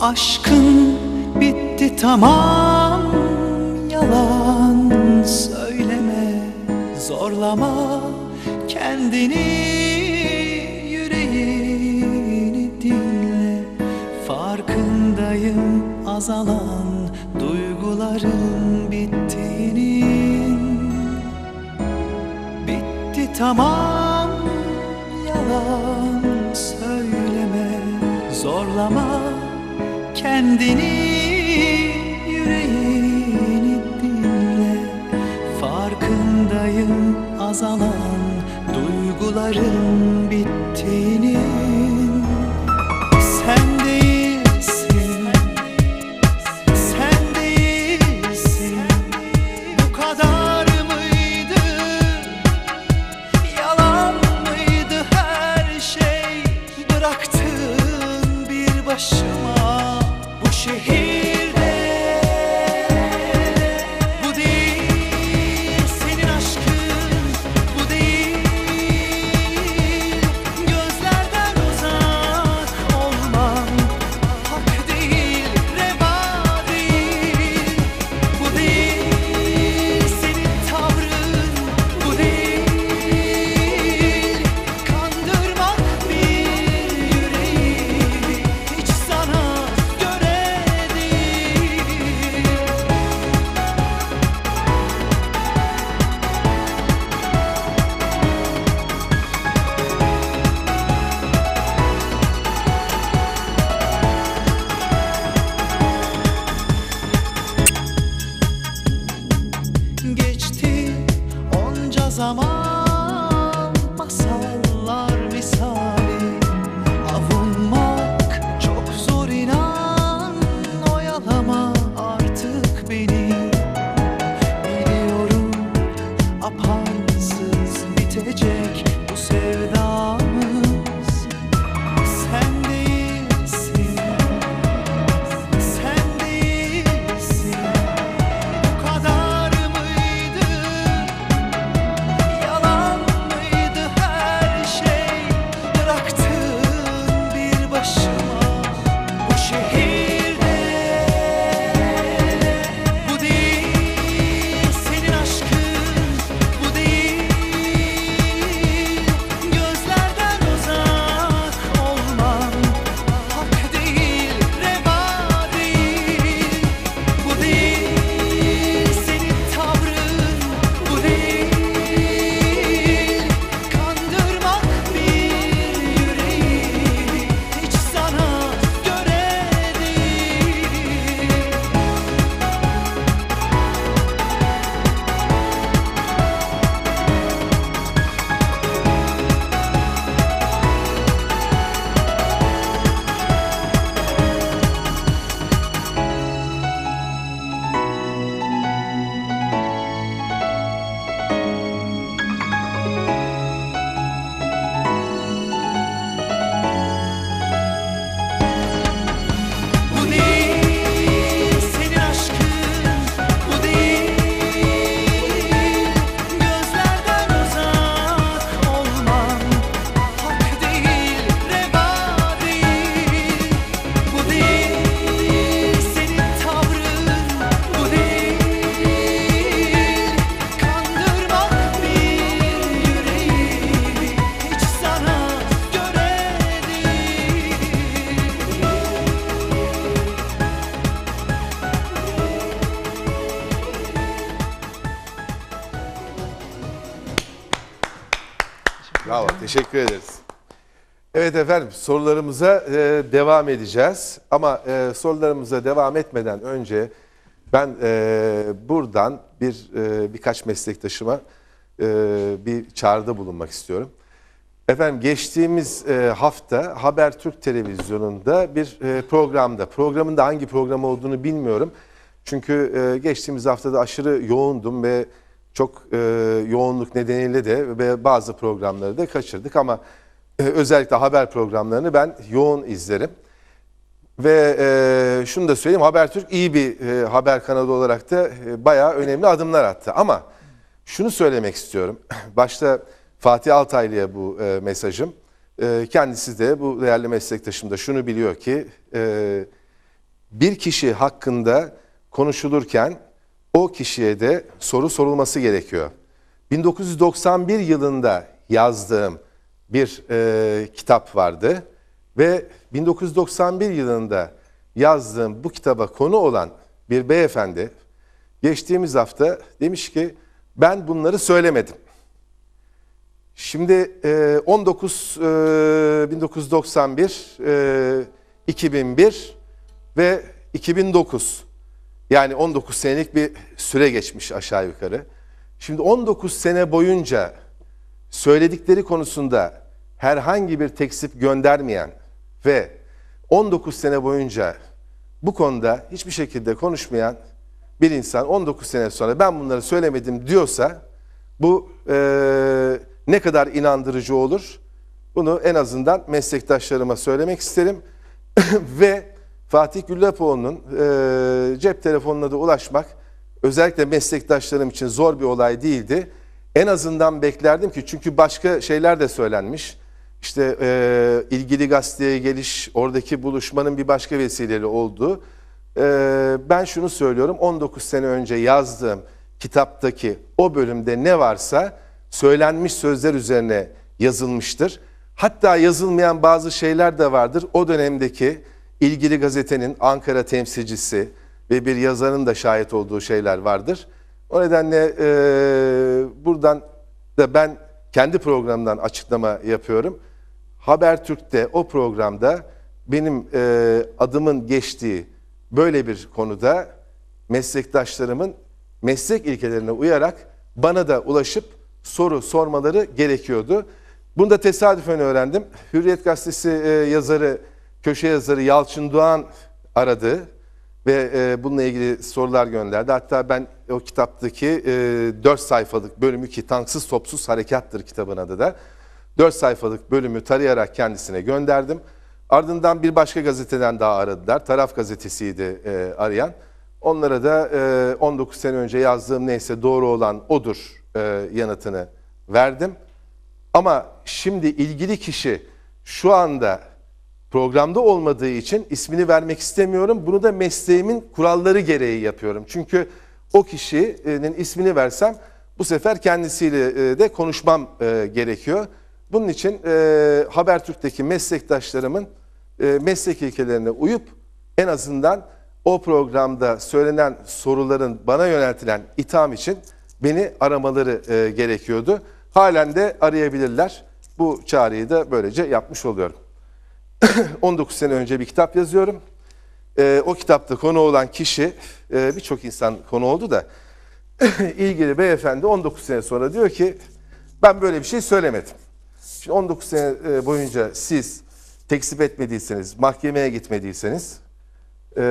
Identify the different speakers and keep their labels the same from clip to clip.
Speaker 1: Aşkın bitti tamam yalan söyleme zorlama kendini yüreğini dinle. Farkındayım azalan duyguların bittiğinin bitti tamam yalan söyleme zorlama kendini yüreğini dinle. Farkındayım azalan duyguların bittiğinin zaman masallar misali
Speaker 2: Bravo, teşekkür ederiz. Evet efendim, sorularımıza e, devam edeceğiz. Ama e, sorularımıza devam etmeden önce ben e, buradan bir e, birkaç meslektaşıma e, bir çağrıda bulunmak istiyorum. Efendim geçtiğimiz e, hafta Habertürk Televizyonu'nda bir e, programda, programın da hangi program olduğunu bilmiyorum. Çünkü e, geçtiğimiz haftada aşırı yoğundum ve çok e, yoğunluk nedeniyle de ve bazı programları da kaçırdık ama e, özellikle haber programlarını ben yoğun izlerim. Ve e, şunu da söyleyeyim Habertürk iyi bir e, haber kanalı olarak da e, bayağı önemli adımlar attı. Ama şunu söylemek istiyorum. Başta Fatih Altaylı'ya bu e, mesajım. E, kendisi de bu değerli meslektaşım da şunu biliyor ki e, bir kişi hakkında konuşulurken o kişiye de soru sorulması gerekiyor. 1991 yılında yazdığım bir e, kitap vardı ve 1991 yılında yazdığım bu kitaba konu olan bir beyefendi geçtiğimiz hafta demiş ki ben bunları söylemedim. Şimdi e, 19 e, 1991, e, 2001 ve 2009 yani 19 senelik bir süre geçmiş aşağı yukarı. Şimdi 19 sene boyunca söyledikleri konusunda herhangi bir tekzip göndermeyen ve 19 sene boyunca bu konuda hiçbir şekilde konuşmayan bir insan 19 sene sonra ben bunları söylemedim diyorsa bu eee, ne kadar inandırıcı olur? Bunu en azından meslektaşlarıma söylemek isterim. Ve Fatih Güllapoğlu'nun eee, cep telefonuna da ulaşmak özellikle meslektaşlarım için zor bir olay değildi. En azından beklerdim ki çünkü başka şeyler de söylenmiş. İşte eee, ilgili gazeteye geliş, oradaki buluşmanın bir başka vesileleri olduğu. Eee, ben şunu söylüyorum 19 sene önce yazdığım kitaptaki o bölümde ne varsa söylenmiş sözler üzerine yazılmıştır. Hatta yazılmayan bazı şeyler de vardır. O dönemdeki ilgili gazetenin Ankara temsilcisi ve bir yazarın da şahit olduğu şeyler vardır. O nedenle eee, buradan da ben kendi programdan açıklama yapıyorum. Habertürk'te o programda benim eee, adımın geçtiği böyle bir konuda meslektaşlarımın meslek ilkelerine uyarak bana da ulaşıp soru sormaları gerekiyordu. Bunu da tesadüfen öğrendim. Hürriyet Gazetesi e, yazarı, köşe yazarı Yalçın Doğan aradı ve e, bununla ilgili sorular gönderdi. Hatta ben o kitaptaki e, 4 sayfalık bölümü ki Tanksız Topsuz Harekattır kitabın adı da. 4 sayfalık bölümü tarayarak kendisine gönderdim. Ardından bir başka gazeteden daha aradılar. Taraf gazetesiydi e, arayan. Onlara da e, 19 sene önce yazdığım neyse doğru olan odur e, yanıtını verdim. Ama şimdi ilgili kişi şu anda programda olmadığı için ismini vermek istemiyorum. Bunu da mesleğimin kuralları gereği yapıyorum. Çünkü o kişinin ismini versem bu sefer kendisiyle e, de konuşmam e, gerekiyor. Bunun için e, Habertürk'teki meslektaşlarımın meslek ilkelerine uyup en azından o programda söylenen soruların bana yöneltilen itham için beni aramaları gerekiyordu. Halen de arayabilirler. Bu çağrıyı da böylece yapmış oluyorum. 19 sene önce bir kitap yazıyorum. Ee, o kitapta konu olan kişi, e, birçok insan konu oldu da ilgili beyefendi 19 sene sonra diyor ki ben böyle bir şey söylemedim. Şimdi 19 sene e, boyunca siz tekzip etmediyseniz, mahkemeye gitmediyseniz e,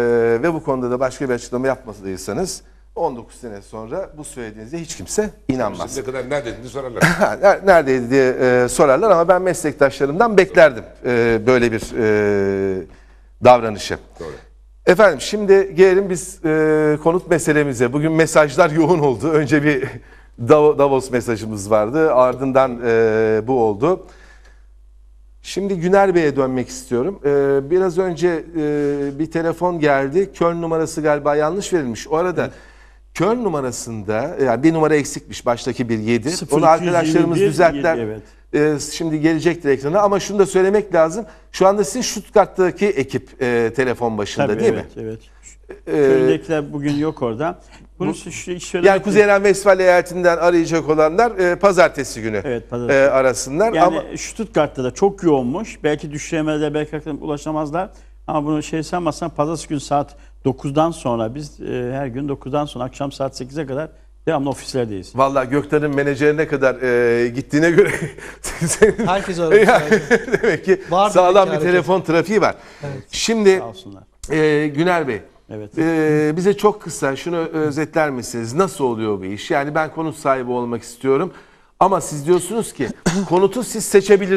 Speaker 2: ve bu konuda da başka bir açıklama yapmadıysanız 19 sene sonra bu söylediğinize hiç kimse inanmaz.
Speaker 3: Ne kadar neredeydi sorarlar.
Speaker 2: Neredeydi diye e, sorarlar ama ben meslektaşlarımdan beklerdim e, böyle bir e, davranışı.
Speaker 3: Doğru.
Speaker 2: Efendim şimdi gelelim biz e, konut meselemize. Bugün mesajlar yoğun oldu. Önce bir Dav- Davos mesajımız vardı. Ardından e, bu oldu. Şimdi Güner Bey'e dönmek istiyorum. E, biraz önce e, bir telefon geldi. Köln numarası galiba yanlış verilmiş. O arada Köln numarasında yani bir numara eksikmiş. Baştaki bir 7. Onu
Speaker 4: 0221
Speaker 2: arkadaşlarımız düzelttiler.
Speaker 4: evet.
Speaker 2: Ee, şimdi gelecektir ekrana ama şunu da söylemek lazım. Şu anda sizin Stuttgart'taki ekip e, telefon başında
Speaker 4: Tabii,
Speaker 2: değil
Speaker 4: evet,
Speaker 2: mi?
Speaker 4: Evet.
Speaker 2: Ee,
Speaker 4: Köyündekiler bugün yok orada. Bunu şu, şu söylemek-
Speaker 2: yani Kuzey Ren-Vesfalya eyaletinden arayacak olanlar e, pazartesi günü
Speaker 4: Evet, pazartesi.
Speaker 2: e, arasınlar.
Speaker 4: Yani
Speaker 2: ama
Speaker 4: Stuttgart'ta da çok yoğunmuş. Belki düşüremezler, belki ulaşamazlar. Ama bunu şey sanmazsan pazartesi günü saat 9'dan sonra biz e, her gün 9'dan sonra akşam saat 8'e kadar devamlı ofislerdeyiz.
Speaker 2: vallahi Gökten'in menajerine kadar e, gittiğine göre senin-
Speaker 5: Herkes aramış
Speaker 2: Yani demek ki
Speaker 5: Var
Speaker 2: sağlam bir
Speaker 5: hareket.
Speaker 2: telefon trafiği var. Şimdi
Speaker 4: Sağ olsunlar.
Speaker 2: e, Güner Bey
Speaker 4: Evet.
Speaker 2: Ee, bize çok kısa şunu özetler misiniz? Nasıl oluyor bu iş? Yani ben konut sahibi olmak istiyorum. Ama siz diyorsunuz ki konutu siz seçebilirsiniz.